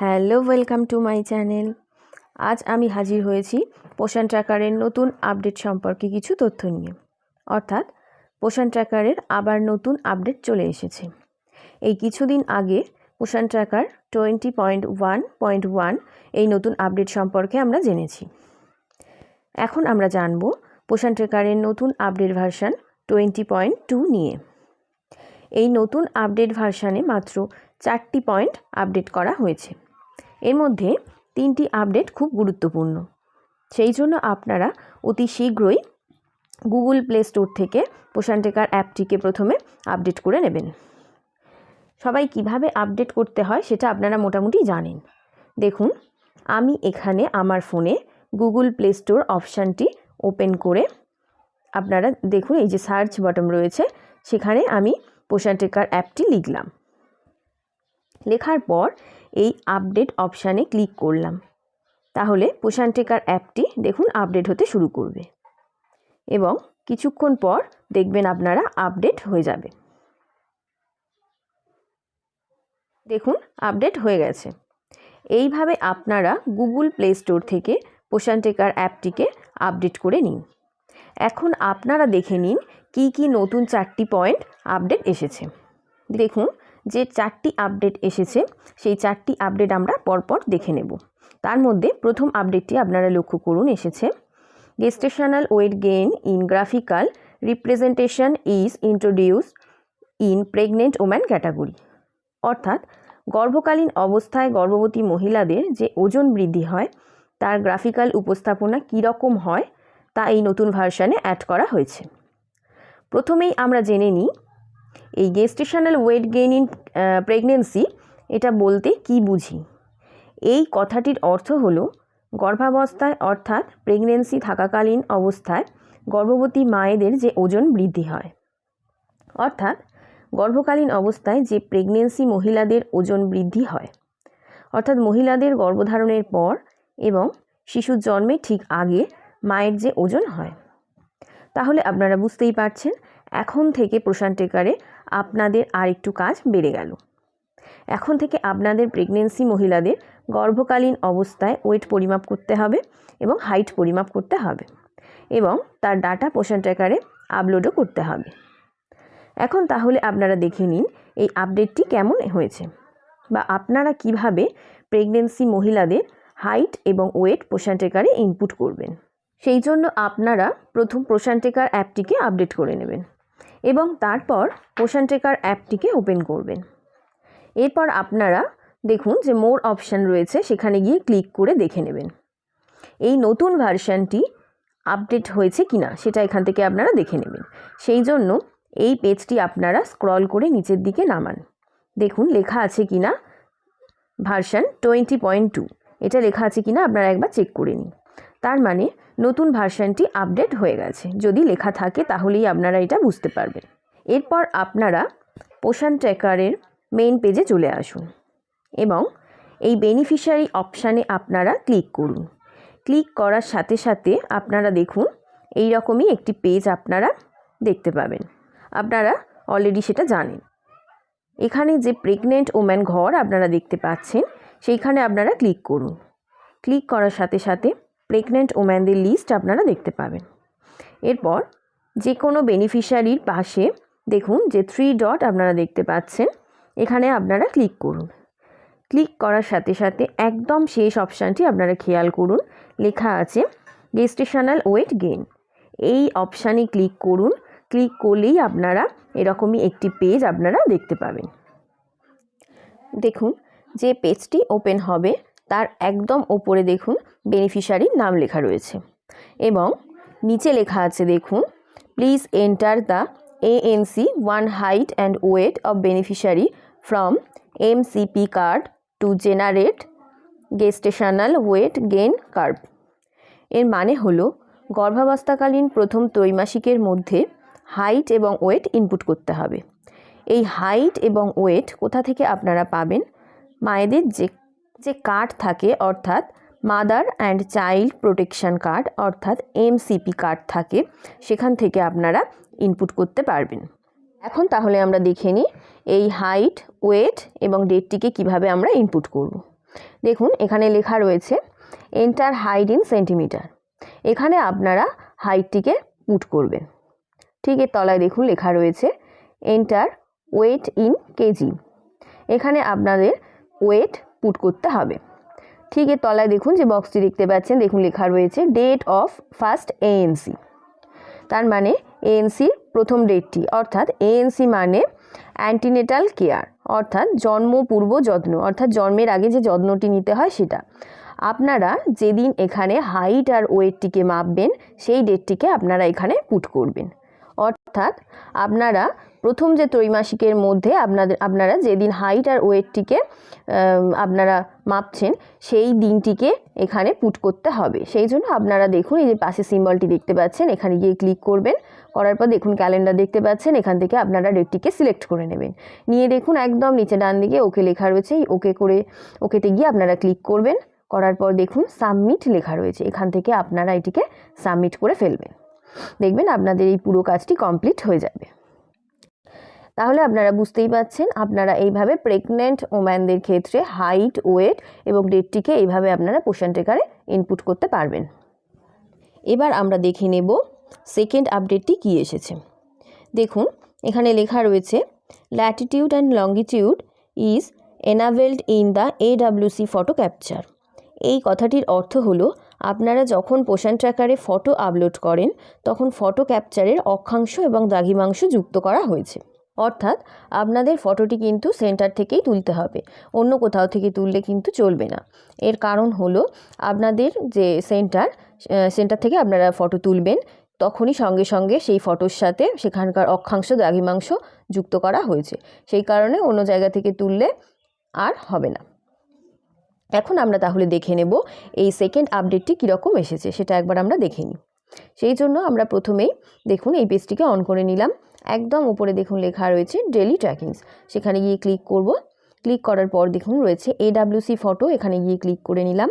Hello, welcome to my channel. আজ আমি হাজির হয়েছি পোষণ ট্র্যাকারের নতুন আপডেট সম্পর্কে কিছু তথ্য নিয়ে। অর্থাৎ, পোষণ ট্র্যাকারের আবার নতুন আপডেট চলে এসেছে। এই কিছুদিন আগে Poshan tracker twenty point one point one এই নতুন আপডেট সম্পর্কে আমরা জেনেছি। এখন আমরা জানব পোষণ ট্র্যাকারের নতুন update version twenty point two নিয়ে। এই নতুন আপডেট ভার্সানে মাত্র চারটি পয়েন্ট আপডেট করা হয়েছে। এর মধ্যে তিনটি আপডেট খুব গুরুত্বপূর্ণ। সেই জন্য আপনারা অতি শীঘ্রই গুগল প্লে স্টোর থেকে পোষণ টেকার অ্যাপটিকে প্রথমে আপডেট করে নেবেন। সবাই কীভাবে আপডেট করতে হয় সেটা আপনারা মোটামুটি জানেন। দেখুন, আমি এখানে আমার ফোনে গুগল প্লে স্টোর অপশানটি ওপেন করে আপনারা দেখুন এই যে সার্চ বটম রয়েছে, সেখানে আমি পোষণ টেকার অ্যাপটি লিখলাম। লেখার পর এই আপডেট অপশানে ক্লিক করলাম। তাহলে পোষণ টেকার অ্যাপটি দেখুন আপডেট হতে শুরু করবে। এবং কিছুক্ষণ পর দেখবেন আপনারা আপডেট হয়ে যাবে। দেখুন, আপডেট হয়ে গেছে। এইভাবে আপনারা গুগল প্লে স্টোর থেকে পোষণ টেকার অ্যাপটিকে আপডেট করে নিন। এখন আপনারা দেখে নিন কি কি নতুন চারটি পয়েন্ট আপডেট এসেছে। দেখুন যে চারটি আপডেট এসেছে, সেই চারটি আপডেট আমরা পরপর দেখে নেব। তার মধ্যে প্রথম আপডেটটি আপনারা লক্ষ্য করুন এসেছে। Gestational weight gain in graphical representation is introduce in pregnant woman category অর্থাৎ গর্ভকালীন অবস্থায় গর্ভবতী মহিলাদের যে ওজন বৃদ্ধি হয়, তার গ্রাফিক্যাল উপস্থাপনা কীরকম হয়, তা এই নতুন ভার্সানে অ্যাড করা হয়েছে। প্রথমেই আমরা জেনে নিই এই gestational weight gain in pregnancy এটা বলতে কি বুঝি? এই কথাটির অর্থ হলো, গর্ভাবস্থায় অর্থাৎ প্রেগনেন্সি থাকাকালীন অবস্থায় গর্ভবতী মায়েদের যে ওজন বৃদ্ধি হয়। অর্থাৎ গর্ভকালীন অবস্থায় যে প্রেগনেন্সি মহিলাদের ওজন বৃদ্ধি হয়। অর্থাৎ মহিলাদের গর্ভধারণের পর এবং শিশুর জন্মের ঠিক আগে মায়ের যে ওজন হয়। তাহলে আপনারা বুঝতেই পারছেন, এখন থেকে প্রশান্ত টেকারে আপনাদের আর একটু কাজ বেড়ে গেল। এখন থেকে আপনাদের প্রেগনেন্সি মহিলাদের গর্ভকালীন অবস্থায় ওয়েট পরিমাপ করতে হবে এবং হাইট পরিমাপ করতে হবে এবং তার ডাটা পোষণ ট্র্যাকারে আপলোডও করতে হবে। এখন তাহলে আপনারা দেখে নিন এই আপডেটটি কেমন হয়েছে বা আপনারা কীভাবে প্রেগনেন্সি মহিলাদের হাইট এবং ওয়েট পোষণ ট্র্যাকারে ইনপুট করবেন। সেই জন্য আপনারা প্রথম পোষণ অ্যাপটিকে আপডেট করে নেবেন। এবং তারপর পোষণ ট্র্যাকার অ্যাপটিকে ওপেন করবেন। এরপর আপনারা দেখুন যে মোর অপশান রয়েছে, সেখানে গিয়ে ক্লিক করে দেখে নেবেন। এই নতুন ভার্সানটি আপডেট হয়েছে কি না সেটা এখান থেকে আপনারা দেখে নেবেন। সেই জন্য এই পেজটি আপনারা স্ক্রল করে নিচের দিকে নামান। দেখুন, লেখা আছে কি না ভার্সান টোয়েন্টি পয়েন্ট টু। এটা লেখা আছে কি না আপনারা একবার চেক করে নিন। তার মানে নতুন ভার্সানটি আপডেট হয়ে গেছে। যদি লেখা থাকে, তাহলেই আপনারা এটা বুঝতে পারবেন। এরপর আপনারা পোষণ ট্র্যাকারের মেইন পেজে চলে আসুন এবং এই বেনিফিশিয়ারি অপশানে আপনারা ক্লিক করুন। ক্লিক করার সাথে সাথে আপনারা দেখুন এই রকমই একটি পেজ আপনারা দেখতে পাবেন। আপনারা অলরেডি সেটা জানেন। এখানে যে প্রেগনেন্ট ওম্যান ঘর আপনারা দেখতে পাচ্ছেন, সেইখানে আপনারা ক্লিক করুন। ক্লিক করার সাথে সাথে প্রেগনেন্ট ওম্যানদের লিস্ট আপনারা দেখতে পাবেন। এরপর যে কোনো বেনিফিশিয়ারির পাশে দেখুন যে থ্রি ডট আপনারা দেখতে পাচ্ছেন, এখানে আপনারা ক্লিক করুন। ক্লিক করার সাথে সাথে একদম শেষ অপশানটি আপনারা খেয়াল করুন, লেখা আছে গেস্টেশনাল ওয়েট গেইন এই অপশানে ক্লিক করুন ক্লিক করলেই আপনারা এরকমই একটি পেজ আপনারা দেখতে পাবেন। দেখুন যে পেজটি ওপেন হবে তার একদম ওপরে দেখুন বেনিফিশিয়ারির নাম লেখা রয়েছে। এবং নিচে লেখা আছে দেখুন please enter the ANC one height and weight of beneficiary from MCP card to generate gestational weight gain curve এর মানে হলো, গর্ভাবস্থাকালীন প্রথম ত্রৈমাসিকের মধ্যে হাইট এবং ওয়েট ইনপুট করতে হবে। এই হাইট এবং ওয়েট কোথা থেকে আপনারা পাবেন? মায়েদের যে যে কার্ড থাকে, অর্থাৎ mother and child protection card অর্থাৎ এমসিপি কার্ড থাকে, সেখান থেকে আপনারা ইনপুট করতে পারবেন। এখন তাহলে আমরা দেখে নিই এই হাইট ওয়েট এবং ডেটটিকে কীভাবে আমরা ইনপুট করব। দেখুন, এখানে লেখা রয়েছে এন্টার হাইট ইন সেন্টিমিটার এখানে আপনারা হাইটটিকে পুট করবেন। ঠিক এর তলায় দেখুন লেখা রয়েছে এন্টার ওয়েট ইন কেজি এখানে আপনাদের ওয়েট পুট করতে হবে। ঠিক এর তলায় দেখুন যে বক্সটি দেখতে পাচ্ছেন, দেখুন লেখা রয়েছে ডেট অফ ফার্স্ট এএনসি তার মানে এএনসির প্রথম ডেটটি অর্থাৎ এএনসি মানে অ্যান্টিনেটাল কেয়ার অর্থাৎ জন্ম পূর্ব যত্ন, অর্থাৎ জন্মের আগে যে যত্নটি নিতে হয় সেটা। আপনারা যেদিন এখানে হাইট আর ওয়েটটিকে মাপবেন, সেই ডেটটিকে আপনারা এখানে পুট করবেন। অর্থাৎ আপনারা প্রথম যে ত্রৈমাসিকের মধ্যে আপনাদের, আপনারা যেদিন হাইট আর ওয়েটটিকে আপনারা মাপছেন, সেই দিনটিকে এখানে পুট করতে হবে। সেই জন্য আপনারা দেখুন এই যে পাশে সিম্বলটি দেখতে পাচ্ছেন, এখানে গিয়ে ক্লিক করবেন। করার পর দেখুন ক্যালেন্ডার দেখতে পাচ্ছেন, এখান থেকে আপনারা ডেটটিকে সিলেক্ট করে নেবেন। নিয়ে দেখুন একদম নিচে ডান দিকে ওকে লেখা রয়েছে ওকে করে ওকেতে গিয়ে আপনারা ক্লিক করবেন। করার পর দেখুন সাবমিট লেখা রয়েছে, এখান থেকে আপনারা এটিকে সাবমিট করে ফেলবেন। দেখবেন আপনাদের এই পুরো কাজটি কমপ্লিট হয়ে যাবে। তাহলে আপনারা বুঝতেই পাচ্ছেন, আপনারা এইভাবে প্রেগনেন্ট ওম্যানদের ক্ষেত্রে হাইট ওয়েট এবং ডেটটিকে এইভাবে আপনারা পোষণ টেকারে ইনপুট করতে পারবেন। এবার আমরা দেখে নেব সেকেন্ড আপডেটটি কী এসেছে। দেখুন, এখানে লেখা রয়েছে latitude and longitude is enabled in the AWC photo capture এই কথাটির অর্থ হলো আপনারা যখন পোষণ ট্র্যাকারে ফটো আপলোড করেন, তখন ফটো ক্যাপচারের অক্ষাংশ এবং দ্রাঘিমাংশ যুক্ত করা হয়েছে। অর্থাৎ, আপনাদের ফটোটি কিন্তু সেন্টার থেকেই তুলতে হবে, অন্য কোথাও থেকে তুললে কিন্তু চলবে না। এর কারণ হলো, আপনাদের যে সেন্টার সেন্টার থেকে আপনারা ফটো তুলবেন, তখনই সঙ্গে সঙ্গে সেই ফটোর সাথে সেখানকার অক্ষাংশ, দ্রাঘিমাংশ যুক্ত করা হয়েছে। সেই কারণে অন্য জায়গা থেকে তুললে আর হবে না। এখন আমরা তাহলে দেখে নেব এই সেকেন্ড আপডেটটি কীরকম এসেছে, সেটা একবার আমরা দেখে নিই। সেই জন্য আমরা প্রথমেই দেখুন এই পেজটিকে অন করে নিলাম। একদম উপরে দেখুন লেখা রয়েছে ডেলি ট্র্যাকিংস সেখানে গিয়ে ক্লিক করব। ক্লিক করার পর দেখুন রয়েছে এডাব্লিউসি ফটো এখানে গিয়ে ক্লিক করে নিলাম।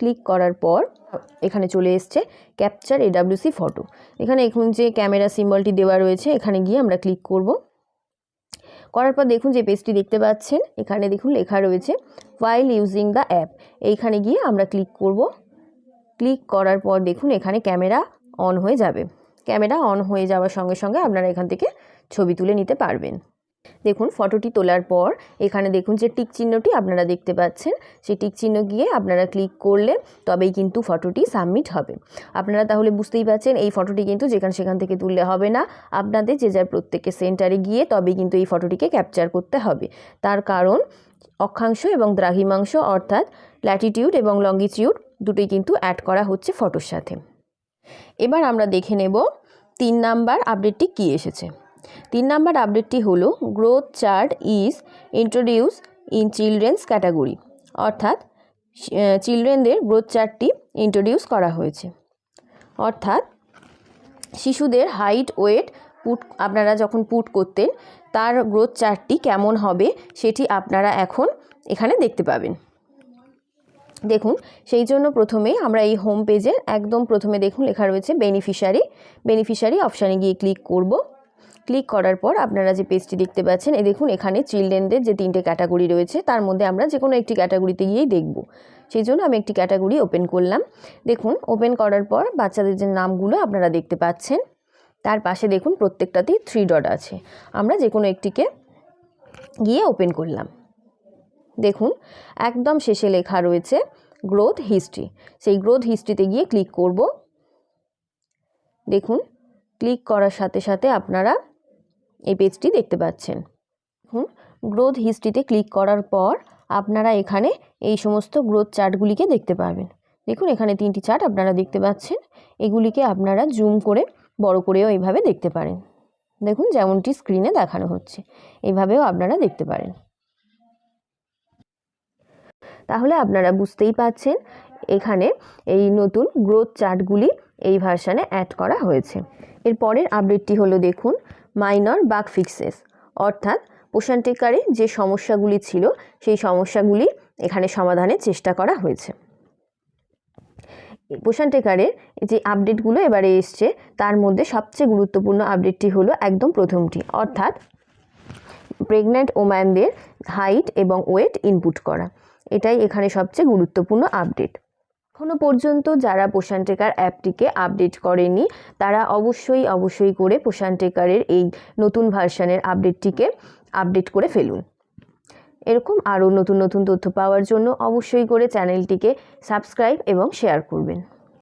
ক্লিক করার পর এখানে চলে এসছে ক্যাপচার এডাব্লিউসি ফটো এখানে এখন যে ক্যামেরা সিম্বলটি দেওয়া রয়েছে, এখানে গিয়ে আমরা ক্লিক করব। করার পর দেখুন যে পেজটি দেখতে পাচ্ছেন, এখানে দেখুন লেখা রয়েছে ওয়াইল ইউজিং দ্য অ্যাপ এইখানে গিয়ে আমরা ক্লিক করব। ক্লিক করার পর দেখুন এখানে ক্যামেরা অন হয়ে যাবে। ক্যামেরা অন হয়ে যাওয়ার সঙ্গে সঙ্গে আপনারা এখান থেকে ছবি তুলে নিতে পারবেন। দেখুন, ফটোটি তোলার পর এখানে দেখুন যে টিক চিহ্নটি আপনারা দেখতে পাচ্ছেন। সেই টিক চিহ্ন গিয়ে আপনারা ক্লিক করলে তবেই কিন্তু ফটোটি সাবমিট হবে। আপনারা তাহলে বুঝতেই পারছেন, এই ফটোটি কিন্তু যেখানে সেখান থেকে তুললে হবে না। আপনাদের যে যার প্রত্যেকের সেন্টারে গিয়ে তবেই কিন্তু এই ফটোটিকে ক্যাপচার করতে হবে। তার কারণ অক্ষাংশ এবং দ্রাঘিমাংশ অর্থাৎ ল্যাটিটিউড এবং লঙ্গিটিউড দুটোই কিন্তু অ্যাড করা হচ্ছে ফটোর সাথে। এবার আমরা দেখে নেব তিন নাম্বার আপডেটটি কী এসেছে। তিন নাম্বার আপডেটটি হলো growth chart is introduce in children's category অর্থাৎ চিলড্রেনদের গ্রোথ চার্টটি ইন্ট্রোডিউস করা হয়েছে। অর্থাৎ, শিশুদের হাইট ওয়েট পুট আপনারা যখন পুট করতেন, তার গ্রোথ চার্টটি কেমন হবে সেটি আপনারা এখন এখানে দেখতে পাবেন। দেখুন, সেই জন্য প্রথমেই আমরা এই হোম পেজে একদম প্রথমে দেখুন লেখা রয়েছে বেনিফিশিয়ারি বেনিফিশিয়ারি অপশানে গিয়ে ক্লিক করব। ক্লিক করার পর আপনারা যে পেজটি দেখতে পাচ্ছেন এই দেখুন এখানে চিলড্রেনদের যে তিনটে ক্যাটাগরি রয়েছে, তার মধ্যে আমরা যে কোনো একটি ক্যাটাগরিতে গিয়েই দেখব। সেই জন্য আমি একটি ক্যাটাগরি ওপেন করলাম। দেখুন ওপেন করার পর বাচ্চাদের যে নামগুলো আপনারা দেখতে পাচ্ছেন, তার পাশে দেখুন প্রত্যেকটাতেই থ্রি ডট আছে। আমরা যে কোনো একটিকে গিয়ে ওপেন করলাম। দেখুন, একদম শেষে লেখা রয়েছে গ্রোথ হিস্ট্রি সেই গ্রোথ হিস্ট্রিতে গিয়ে ক্লিক করব। দেখুন ক্লিক করার সাথে সাথে আপনারা এই পেজটি দেখতে পাচ্ছেন। দেখুন গ্রোথ হিস্ট্রিতে ক্লিক করার পর আপনারা এখানে এই সমস্ত গ্রোথ চার্টগুলিকে দেখতে পারবেন। দেখুন, এখানে তিনটি চার্ট আপনারা দেখতে পাচ্ছেন। এগুলিকে আপনারা জুম করে, বড় করেও এইভাবে দেখতে পারেন। দেখুন, যেমনটি স্ক্রিনে দেখানো হচ্ছে, এইভাবেও আপনারা দেখতে পারেন। তাহলে আপনারা বুঝতেই পাচ্ছেন, এখানে এই নতুন গ্রোথ চার্টগুলি এই ভার্সানে অ্যাড করা হয়েছে। এর পরের আপডেটটি হলো, দেখুন মাইনর বাগ ফিক্সেস অর্থাৎ পোষণ টেকারে যে সমস্যাগুলি ছিল, সেই সমস্যাগুলি এখানে সমাধানের চেষ্টা করা হয়েছে। পোষণ টেকারের যে আপডেটগুলো এবারে এসছে, তার মধ্যে সবচেয়ে গুরুত্বপূর্ণ আপডেটটি হলো একদম প্রথমটি, অর্থাৎ প্রেগন্যান্ট ওম্যানদের হাইট এবং ওয়েট ইনপুট করা। এটাই এখানে সবচেয়ে গুরুত্বপূর্ণ আপডেট এখনও পর্যন্ত যারা পোষণ টেকার অ্যাপটিকে আপডেট করেনি, তারা অবশ্যই অবশ্যই করে পোষণ টেকারের এই নতুন ভার্সানের আপডেটটিকে আপডেট করে ফেলুন। এরকম আরও নতুন নতুন তথ্য পাওয়ার জন্য অবশ্যই করে চ্যানেলটিকে সাবস্ক্রাইব এবং শেয়ার করবেন।